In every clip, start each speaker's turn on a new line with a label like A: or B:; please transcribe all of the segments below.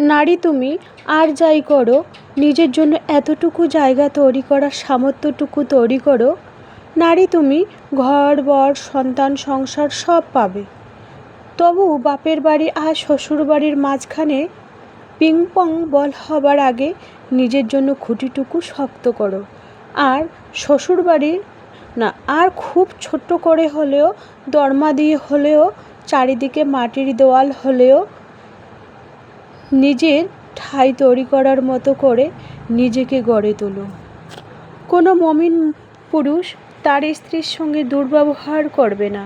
A: নারী তুমি, আর যাই করো, নিজের জন্য এতটুকু জায়গা তৈরি করার সামর্থ্যটুকু তৈরি করো, নারী তুমি ঘর, বর, সন্তান, সংসার সব পাবে। তবু বাপের বাড়ি আর শ্বশুর বাড়ির মাঝখানে পিংপং বল হবার আগে নিজের জন্য খুঁটিটুকু শক্ত করো। আর শ্বশুর বাড়ির না, আর খুব ছোট্ট করে হলেও, দরমা দিয়ে হলেও, চারিদিকে মাটির দেওয়াল হলেও নিজের ঠাঁই তৈরি করার মতো করে নিজেকে গড়ে তোলো। কোনো মমিন পুরুষ তার স্ত্রীর সঙ্গে দুর্ব্যবহার করবে না।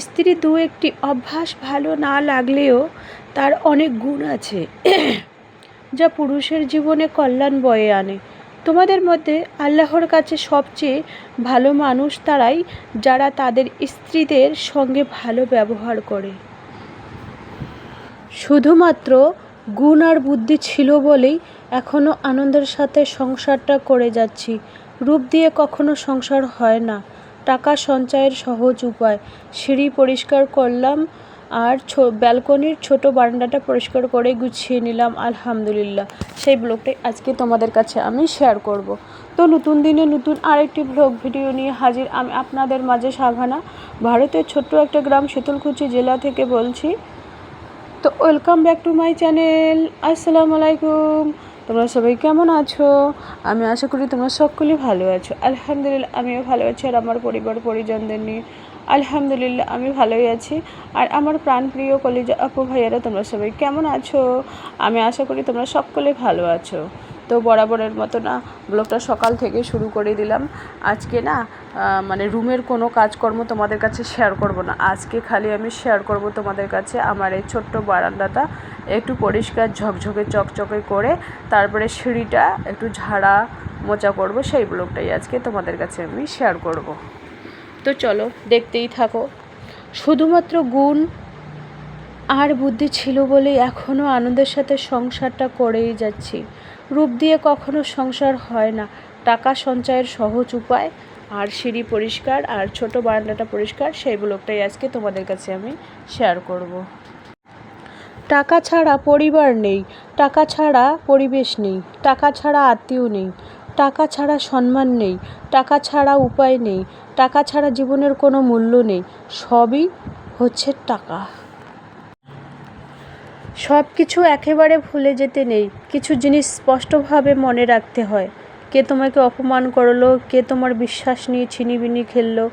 A: স্ত্রী দু একটি অভ্যাস ভালো না লাগলেও তার অনেক গুণ আছে, যা পুরুষের জীবনে কল্যাণ বয়ে আনে। তোমাদের মধ্যে আল্লাহর কাছে সবচেয়ে ভালো মানুষ তারাই যারা তাদের স্ত্রীদের সঙ্গে ভালো ব্যবহার করে। শুধুমাত্র গুণ আর বুদ্ধি ছিল বলেই এখনও আনন্দের সাথে সংসারটা করে যাচ্ছি। রূপ দিয়ে কখনো সংসার হয় না। টাকা সঞ্চয়ের সহজ উপায়। সিঁড়ি পরিষ্কার করলাম আর ব্যালকনির ছোট বারান্দাটা পরিষ্কার করে গুছিয়ে নিলাম, আলহামদুলিল্লাহ। সেই ব্লগটাই আজকে তোমাদের কাছে আমি শেয়ার করব। তো নতুন দিনে নতুন আরেকটি ব্লগ ভিডিও নিয়ে হাজির আমি আপনাদের মাঝে সাভানা ভারতের ছোট্ট একটা গ্রাম শীতলকুচি জেলা থেকে বলছি তো welcome back to my channel আসসালামু আলাইকুম তোমরা সবাই কেমন আছো? আমি আশা করি তোমরা সকলেই ভালো আছো। আলহামদুলিল্লাহ, আমিও ভালো আছি আর আমার পরিবার, পরিজনদের নিয়ে। আলহামদুলিল্লাহ, আমি ভালোই আছি। আর আমার প্রাণপ্রিয় কলেজ আপু ভাইয়ারা, তোমরা সবাই কেমন আছো? আমি আশা করি তোমরা সকলে ভালো আছো। তো বরাবরের মতো না, ব্লগটা সকাল থেকে শুরু করে দিলাম। আজকে না মানে রুমের কোনো কাজকর্ম তোমাদের কাছে শেয়ার করব না। আজকে খালি আমি শেয়ার করব তোমাদের কাছে আমার এই ছোট্ট বারান্দাটা, একটু পরিষ্কার ঝকঝকে চকচকে করে, তারপরে সিঁড়িটা একটু ঝাড়া মোচা করব, সেই ব্লগটাই আজকে তোমাদের কাছে আমি শেয়ার করব। তো চলো, দেখতেই থাকো। শুধুমাত্র গুণ আর বুদ্ধি ছিল বলে এখনও আনন্দের সাথে সংসারটা করেই যাচ্ছি। রূপ দিয়ে কখনো সংসার হয় না। টাকা সঞ্চয়ের সহজ উপায়। আর সিঁড়ি পরিষ্কার, আর ছোট বারান্দাটা পরিষ্কার সেই ব্লগটাই আজকে তোমাদের কাছে আমি শেয়ার করব। টাকা ছাড়া পরিবার নেই। টাকা ছাড়া পরিবেশ নেই। টাকা ছাড়া আত্মীয় নেই। টাকা ছাড়া সম্মান নেই। টাকা ছাড়া উপায় নেই। টাকা ছাড়া জীবনের কোনো মূল্য নেই। সবই হচ্ছে টাকা। সব কিছু একেবারে ভুলে যেতে নেই। কিছু জিনিস স্পষ্টভাবে মনে রাখতে হয়। কে তোমাকে অপমান করল, কে তোমার বিশ্বাস নিয়ে ছিনিবিনি খেললো,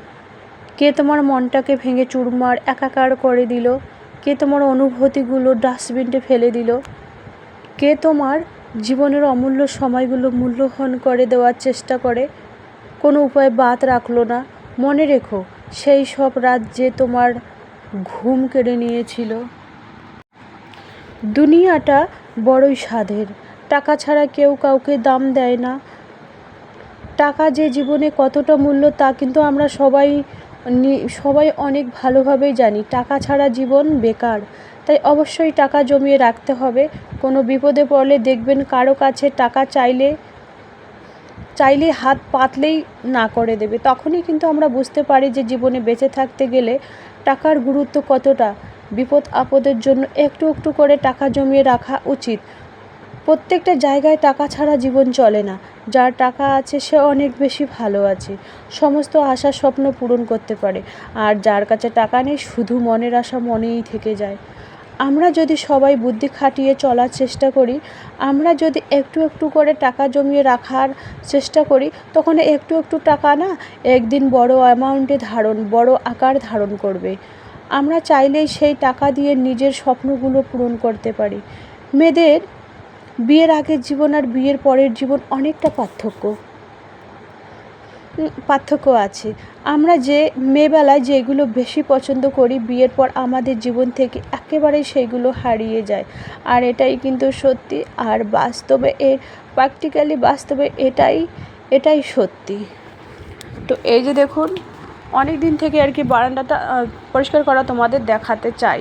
A: কে তোমার মনটাকে ভেঙে চুরমার একাকার করে দিল, কে তোমার অনুভূতিগুলো ডাস্টবিনে ফেলে দিল, কে তোমার জীবনের অমূল্য সময়গুলো মূল্যহন করে দেওয়ার চেষ্টা করে। কোনো উপায় বাদ রাখল না। মনে রেখো, সেই সব রাত যে তোমার ঘুম কেড়ে নিয়েছিল। দুনিয়াটা বড়ই স্বাদের। টাকা ছাড়া কেউ কাউকে দাম দেয় না। টাকা যে জীবনে কতটা মূল্য তা কিন্তু আমরা সবাই সবাই অনেক ভালোভাবেই জানি। টাকা ছাড়া জীবন বেকার। তাই অবশ্যই টাকা জমিয়ে রাখতে হবে। কোনো বিপদে পড়লে দেখবেন কারও কাছে টাকা চাইলে চাইলে হাত পাতলেই না করে দেবে। তখনই কিন্তু আমরা বুঝতে পারি যে জীবনে বেঁচে থাকতে গেলে টাকার গুরুত্ব কতটা। বিপদ আপদের জন্য একটু একটু করে টাকা জমিয়ে রাখা উচিত। প্রত্যেকটা জায়গায় টাকা ছাড়া জীবন চলে না। যার টাকা আছে, সে অনেক বেশি ভালো আছে। সমস্ত আশা, স্বপ্ন পূরণ করতে পারে। আর যার কাছে টাকা নেই, শুধু মনের আশা মনেই থেকে যায়। আমরা যদি সবাই বুদ্ধি খাটিয়ে চলার চেষ্টা করি, আমরা যদি একটু একটু করে টাকা জমিয়ে রাখার চেষ্টা করি, তখন একটু একটু টাকা না, একদিন বড় অ্যামাউন্টে ধারণ, বড় আকার ধারণ করবে। আমরা চাইলেই সেই টাকা দিয়ে নিজের স্বপ্নগুলো পূরণ করতে পারি। মেয়েদের বিয়ের আগের জীবন আর বিয়ের পরের জীবন অনেকটা পার্থক্য। পার্থক্য আছে। আমরা যে মেয়েবেলায় যেগুলো বেশি পছন্দ করি, বিয়ের পর আমাদের জীবন থেকে একেবারেই সেইগুলো হারিয়ে যায়। আর এটাই কিন্তু সত্যি, আর বাস্তবে এ প্র্যাকটিক্যালি বাস্তবে এটাই এটাই সত্যি। তো এই যে দেখুন অনেক দিন থেকে আর কি বারান্দাটা পরিষ্কার করা তোমাদের দেখাতে চাই।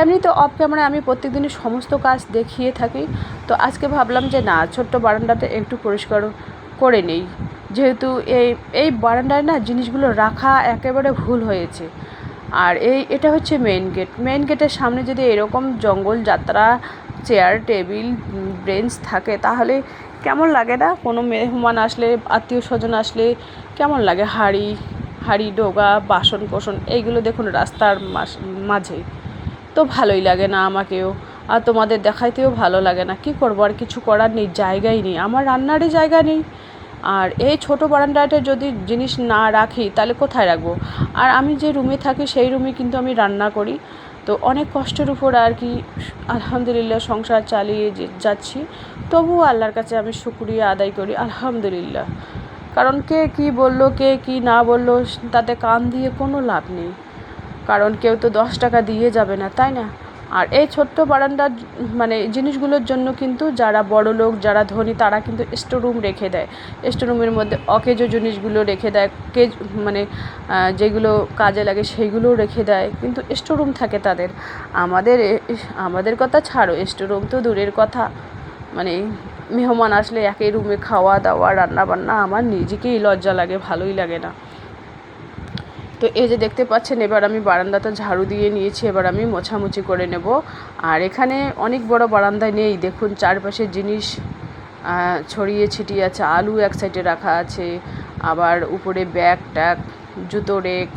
A: এমনি তো অফ ক্যামেরায় আমি প্রত্যেক দিনই সমস্ত কাজ দেখিয়ে থাকি। তো আজকে ভাবলাম যে না, ছোট্ট বারান্দাটা একটু পরিষ্কার করে নেই। যেহেতু এই এই বারান্দায় না জিনিসগুলো রাখা একেবারে ভুল হয়েছে। আর এই, এটা হচ্ছে মেইন গেট মেইন গেটের সামনে যদি এরকম জঙ্গল, যাত্রা চেয়ার টেবিল ব্রেঞ্চ থাকে, তাহলে কেমন লাগে না? কোনো মেহমান আসলে আত্মীয় স্বজন আসলে কেমন লাগে? হাঁড়ি হাঁড়ি, ডোগা বাসন কোসন এইগুলো দেখুন রাস্তার মাঝে। তো ভালোই লাগে না আমাকেও। আর তোমাদের দেখাইতেও ভালো লাগে না। কি করব? আর কিছু করার নেই, জায়গাই নেই। আমার রান্নারই জায়গা নেই। আর এই ছোটো বারান্দাটা যদি জিনিস না রাখি, তাহলে কোথায় রাখব? আর আমি যে রুমে থাকি, সেই রুমে কিন্তু আমি রান্না করি। তো অনেক কষ্টের উপর আর কি, আলহামদুলিল্লাহ সংসার চালিয়ে যাচ্ছি, তবুও আল্লাহর কাছে আমি শুক্রিয়া আদায় করি, আলহামদুলিল্লাহ। কারণ কে কি বলল, কে কি না বলল, তাতে কান দিয়ে কোনো লাভ নেই। কারণ কেউ তো দশ টাকা দিয়ে যাবে না, তাই না? আর এই ছোট্ট বারান্দার মানে জিনিসগুলোর জন্য কিন্তু যারা বড় লোক, যারা ধনী, তারা কিন্তু স্টোর রুম রেখে দেয়। স্টোর রুমের মধ্যে অকেজো জিনিসগুলো রেখে দেয়, কেজ মানে যেগুলো কাজে লাগে সেইগুলোও রেখে দেয়। কিন্তু স্টোর রুম থাকে তাদের। আমাদের আমাদের কথা ছাড়ো স্টোর রুম তো দূরের কথা। মানে মেহমান আসলে একই রুমে খাওয়া দাওয়া, রান্না বান্না, আমার নিজেকেই লজ্জা লাগে, ভালোই লাগে না। তো এই যে দেখতে পাচ্ছেন, এবার আমি বারান্দাটা ঝাড়ু দিয়ে নিয়েছি, এবার আমি মোছামুছি করে নেব। আর এখানে অনেক বড় বারান্দায় নেই, দেখুন চারপাশের জিনিস ছড়িয়ে ছিটিয়ে আছে, আলু এক সাইডে রাখা আছে, আবার উপরে ব্যাগ ট্যাগ, জুতো রেক,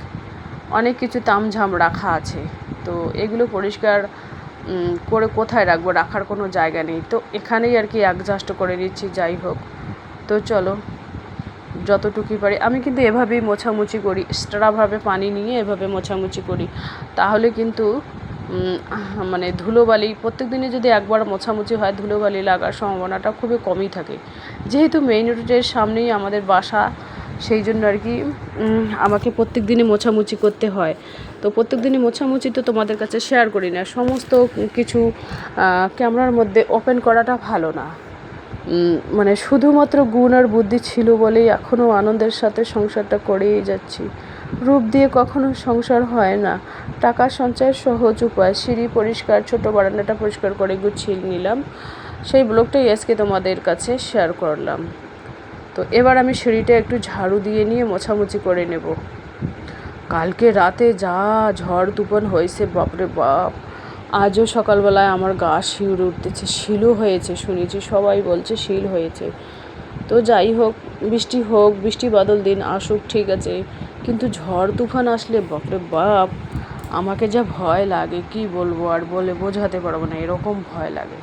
A: অনেক কিছু তামঝাম রাখা আছে। তো এগুলো পরিষ্কার করে কোথায় রাখব, রাখার কোনো জায়গা নেই। তো এখানেই আর কি অ্যাডজাস্ট করে নিচ্ছি, যাই হোক। তো চলো, যতটুকুই পারি। আমি কিন্তু এভাবেই মোছামুছি করি এক্সট্রাভাবে পানি নিয়ে এভাবে মোছামুছি করি। তাহলে কিন্তু মানে ধুলোবালি প্রত্যেক দিনে যদি একবার মোছামুছি হয়, ধুলোবালি লাগার সম্ভাবনাটা খুবই কমই থাকে। যেহেতু মেইন রোডের সামনেই আমাদের বাসা সেই জন্য আর কি আমাকে প্রত্যেক দিনই মোছামুছি করতে হয়। তো প্রত্যেক দিনই মোছামুছি তো তোমাদের কাছে শেয়ার করি না। সমস্ত কিছু ক্যামেরার মধ্যে ওপেন করাটা ভালো না। মানে শুধুমাত্র গুণ আর বুদ্ধি ছিল বলেই এখনও আনন্দের সাথে সংসারটা করেই যাচ্ছি। রূপ দিয়ে কখনো সংসার হয় না। টাকা সঞ্চয়ের সহজ উপায়। সিঁড়ি পরিষ্কার, ছোট বারান্দাটা পরিষ্কার করে গুছিয়ে নিলাম। সেই ব্লগটাই আজকে তোমাদের কাছে শেয়ার করলাম। তো এবার আমি সিঁড়িটা একটু ঝাড়ু দিয়ে নিয়ে মোছামুছি করে নেব। কালকে রাতে যা ঝড় তুফান হয়েছে, বাপরে বাপ। আজও সকালবেলায় আমার গা শিউরে উঠতেছে শিলও হয়েছে, শুনেছি সবাই বলছে শিল হয়েছে। তো যাই হোক, বৃষ্টি হোক, বৃষ্টি বাদল দিন, আসুক, ঠিক আছে। কিন্তু ঝড় তুফান আসলে, বাপরে বাপ, আমাকে যা ভয় লাগে, কি বলব আর বলে বোঝাতে পারব না, এরকম ভয় লাগে।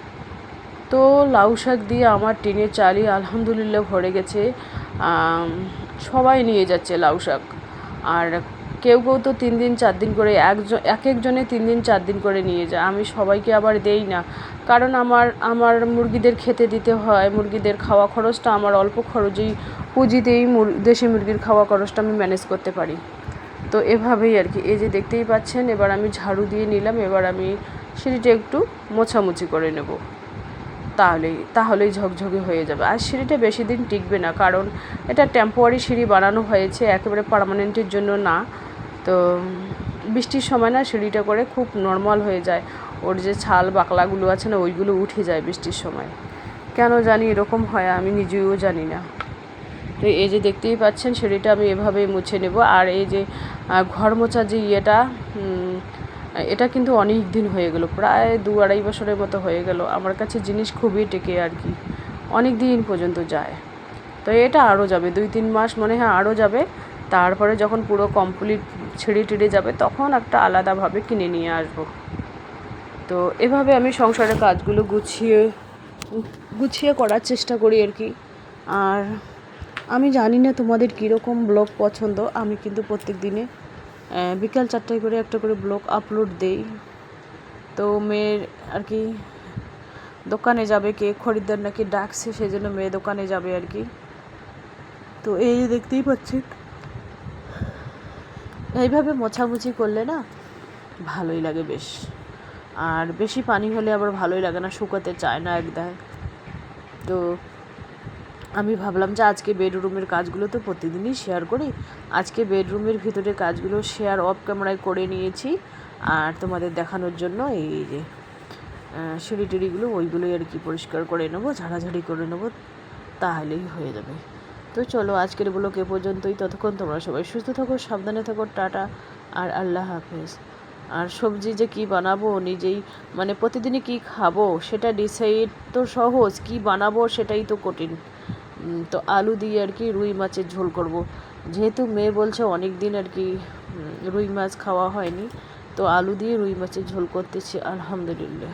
A: তো লাউ শাক দিয়ে আমার টিনের চালি আলহামদুলিল্লাহ ভরে গেছে। সবাই নিয়ে যাচ্ছে লাউ শাক। আর কেউ কেউ তো তিন দিন, চার দিন করে একজন, এক একজনে তিন দিন, চার দিন করে নিয়ে যায়। আমি সবাইকে আবার দেই না। কারণ আমার আমার মুরগিদের খেতে দিতে হয়, মুরগিদের খাওয়া খরচটা আমার অল্প খরচেই পুঁজিতেই দেশি মুরগির খাওয়া খরচটা আমি ম্যানেজ করতে পারি। তো এভাবেই আর কি। এই যে দেখতেই পাচ্ছেন, এবার আমি ঝাড়ু দিয়ে নিলাম, এবার আমি সিঁড়িটা একটু মোছামুছি করে নেব। তাহলেই তাহলেই ঝকঝকে হয়ে যাবে। আর সিঁড়িটা বেশি দিন টিকবে না, কারণ এটা টেম্পোয়ারি সিঁড়ি বানানো হয়েছে, একেবারে পার্মানেন্টের জন্য না। তো বৃষ্টির সময় না সিঁড়িটা করে খুব নর্মাল হয়ে যায়। ওর যে ছাল বাকলাগুলো আছে না, ওইগুলো উঠে যায় বৃষ্টির সময়। কেন জানি এরকম হয়, আমি নিজেও জানি না। তো এই যে দেখতেই পাচ্ছেন, সিঁড়িটা আমি এভাবেই মুছে নেব। আর এই যে ঘর মোছা যে ইয়েটা এটা কিন্তু অনেক দিন হয়ে গেল, প্রায় দু আড়াই বছরের মতো হয়ে গেল। আমার কাছে জিনিস খুবই টেকে আর কি। অনেক দিন পর্যন্ত যায়। তো এটা আরও যাবে, দুই তিন মাস মনে হয় আরও যাবে। তারপরে যখন পুরো কমপ্লিট ছিঁড়ে টিড়ে যাবে, তখন একটা আলাদাভাবে কিনে নিয়ে আসব। তো এভাবে আমি সংসারের কাজগুলো গুছিয়ে গুছিয়ে করার চেষ্টা করি আর কি। আর আমি জানি না তোমাদের কীরকম ব্লগ পছন্দ, আমি কিন্তু প্রত্যেক দিনে বিকাল চারটায় করে একটা করে ব্লগ আপলোড দেই। তো মেয়ের আর কি দোকানে যাবে কে? খরিদ্দার নাকি ডাকছে সেই জন্য মেয়ে দোকানে যাবে আর কি। তো এই দেখতেই পাচ্ছেন এইভাবে মোছামুছি করলে না ভালোই লাগে বেশ। আর বেশি পানি হলে আবার ভালোই লাগে না, শুকাতে চায় না একদম তো আমি ভাবলাম যে আজকে বেডরুমের কাজগুলো তো প্রতিদিনই শেয়ার করি। আজকে বেডরুমের ভিতরে কাজগুলো শেয়ার অফ ক্যামেরায় করে নিয়েছি আর তোমাদের দেখানোর জন্য এই যে সিঁড়ি টিড়িগুলো ওইগুলোই আর কি পরিষ্কার করে নেব, ঝাড়াঝাড়ি করে নেব, তাহলেই হয়ে যাবে। তো চলো আজকের ব্লগ এ পর্যন্তই। ততক্ষণ তোমরা সবাই সুস্থ থাকো, সাবধানে থাকো, টাটা
B: আর আল্লাহ হাফেজ। আর সবজি যে কি বানাবো, নিজেই মানে প্রতিদিনই কি খাব, সেটা ডিসাইড তো সহজ, কি বানাবো সেটাই তো কঠিন। তো আলু দিয়ে আর কি রুই মাছের ঝোল করব। যেহেতু মেয়ে বলছে অনেক দিন আর কি রুই মাছ খাওয়া হয়নি, তো আলু দিয়ে রুই মাছের ঝোল করতেছি, আলহামদুলিল্লাহ।